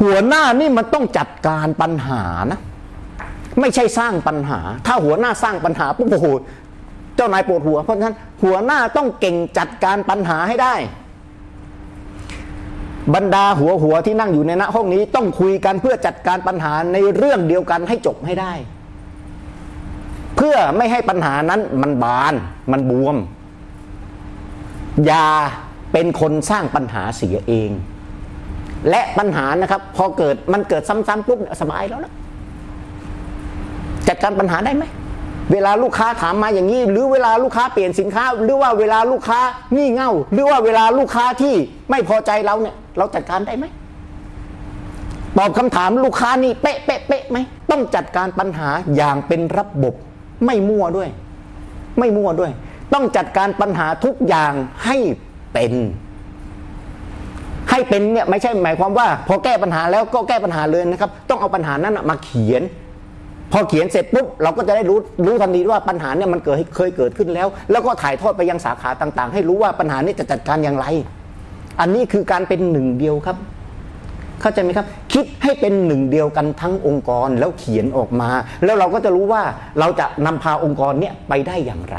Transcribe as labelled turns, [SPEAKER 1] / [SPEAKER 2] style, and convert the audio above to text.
[SPEAKER 1] หัวหน้านี่มันต้องจัดการปัญหานะ ไม่ใช่สร้างปัญหา ถ้าหัวหน้าสร้างปัญหาปุ๊บโอ้โหเจ้านายปวดหัว เพราะฉะนั้นหัวหน้าต้องเก่งจัดการปัญหาให้ได้ บรรดาหัวหัวที่นั่งอยู่ในณห้องนี้ต้องคุยกันเพื่อจัดการปัญหาในเรื่องเดียวกันให้จบให้ได้ เพื่อไม่ให้ปัญหานั้นมันบานมันบวม อย่าเป็นคนสร้างปัญหาเสียเอง และปัญหานะครับ พอเกิดมันเกิดซ้ำๆปุ๊บสบายแล้วนะจัดการปัญหาได้ไหมเวลาลูกค้าถามมาอย่างนี้ หรือเวลาลูกค้าเปลี่ยนสินค้า หรือว่าเวลาลูกค้างี่เง่า หรือว่าเวลาลูกค้าที่ไม่พอใจเราเนี่ย เราจัดการได้ไหมตอบคำถามลูกค้านี่เป๊ะเป๊ะเป๊ะไหมต้องจัดการปัญหาอย่างเป็นระบบไม่มั่วด้วย ไม่มั่วด้วย ต้องจัดการปัญหาทุกอย่างให้เป็น ให้เป็นเนี่ยไม่ใช่หมายความว่า พอแก้ปัญหาแล้วก็แก้ปัญหาเลยนะครับ ต้องเอาปัญหานั้นมาเขียน พอเขียนเสร็จปุ๊บเราก็จะได้รู้รู้ทันทีว่าปัญหาเนี่ยมันเกิดเคยเกิดขึ้นแล้ว แล้วก็ถ่ายทอดไปยังสาขาต่าง ๆ ให้รู้ว่าปัญหานี้จะจัดการอย่างไร อันนี้คือการเป็นหนึ่งเดียวครับ เข้าใจไหมครับ คิดให้เป็นหนึ่งเดียวกันทั้งองค์กรแล้วเขียนออกมา แล้วเราก็จะรู้ว่าเราจะนำพาองค์กรเนี่ยไปได้อย่างไร